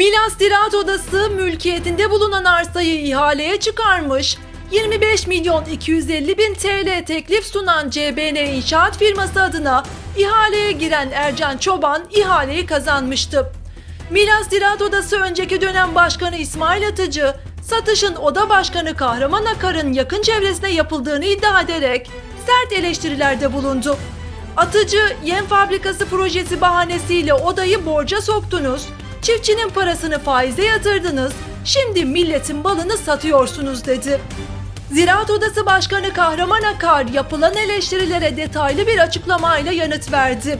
Milas Ziraat Odası mülkiyetinde bulunan arsayı ihaleye çıkarmış. 25 milyon 250 bin TL teklif sunan CBN İnşaat firması adına ihaleye giren Ercan Çoban ihaleyi kazanmıştı. Milas Ziraat Odası önceki dönem başkanı İsmail Atıcı, satışın oda başkanı Kahraman Akar'ın yakın çevresine yapıldığını iddia ederek sert eleştirilerde bulundu. Atıcı yem fabrikası projesi bahanesiyle odayı borca soktunuz, çiftçinin parasını faize yatırdınız, şimdi milletin balını satıyorsunuz dedi. Ziraat Odası Başkanı Kahraman Akar yapılan eleştirilere detaylı bir açıklamayla yanıt verdi.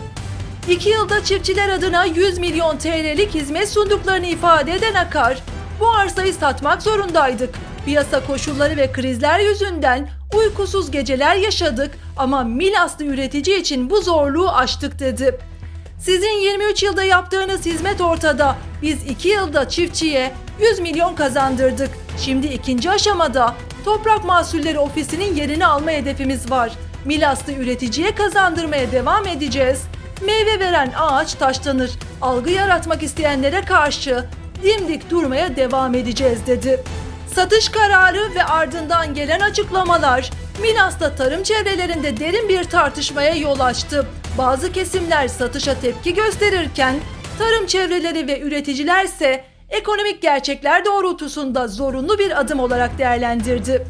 İki yılda çiftçiler adına 100 milyon TL'lik hizmet sunduklarını ifade eden Akar, bu arsayı satmak zorundaydık. Piyasa koşulları ve krizler yüzünden uykusuz geceler yaşadık ama Milaslı üretici için bu zorluğu aştık dedi. Sizin 23 yılda yaptığınız hizmet ortada. Biz 2 yılda çiftçiye 100 milyon kazandırdık. Şimdi ikinci aşamada Toprak Mahsulleri Ofisi'nin yerini alma hedefimiz var. Milaslı üreticiye kazandırmaya devam edeceğiz. Meyve veren ağaç taşlanır. Algı yaratmak isteyenlere karşı dimdik durmaya devam edeceğiz dedi. Satış kararı ve ardından gelen açıklamalar Milas'ta tarım çevrelerinde derin bir tartışmaya yol açtı. Bazı kesimler satışa tepki gösterirken tarım çevreleri ve üreticiler ise ekonomik gerçekler doğrultusunda zorunlu bir adım olarak değerlendirdi.